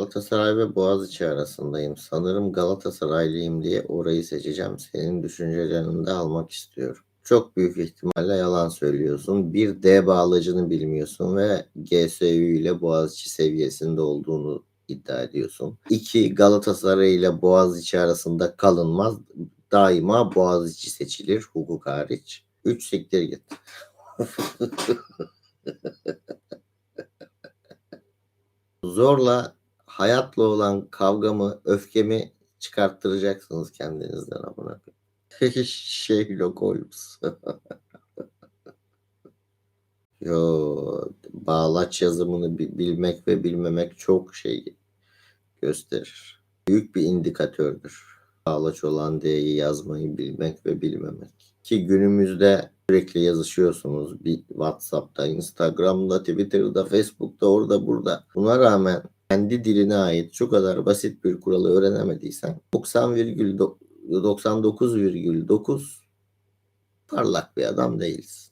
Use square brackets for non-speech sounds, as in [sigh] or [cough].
Galatasaray ve Boğaziçi arasındayım. Sanırım Galatasaraylıyım diye orayı seçeceğim. Senin düşüncelerini de almak istiyorum. Çok büyük ihtimalle yalan söylüyorsun. Bir D bağlacını bilmiyorsun ve GSÜ ile Boğaziçi seviyesinde olduğunu iddia ediyorsun. İki Galatasaray ile Boğaziçi arasında kalınmaz. Daima Boğaziçi seçilir hukuk hariç. Üç siktir git. [laughs] Zorla hayatla olan kavgamı, öfkemi çıkarttıracaksınız kendinizden amına koyayım. [laughs] Sherlock Holmes. [laughs] Yo, bağlaç yazımını bi- bilmek ve bilmemek çok şey gösterir. Büyük bir indikatördür. Bağlaç olan D'yi yazmayı bilmek ve bilmemek. Ki günümüzde sürekli yazışıyorsunuz. Bir WhatsApp'ta, Instagram'da, Twitter'da, Facebook'ta, orada burada. Buna rağmen kendi diline ait şu kadar basit bir kuralı öğrenemediysen 90,99,9 parlak bir adam değilsin.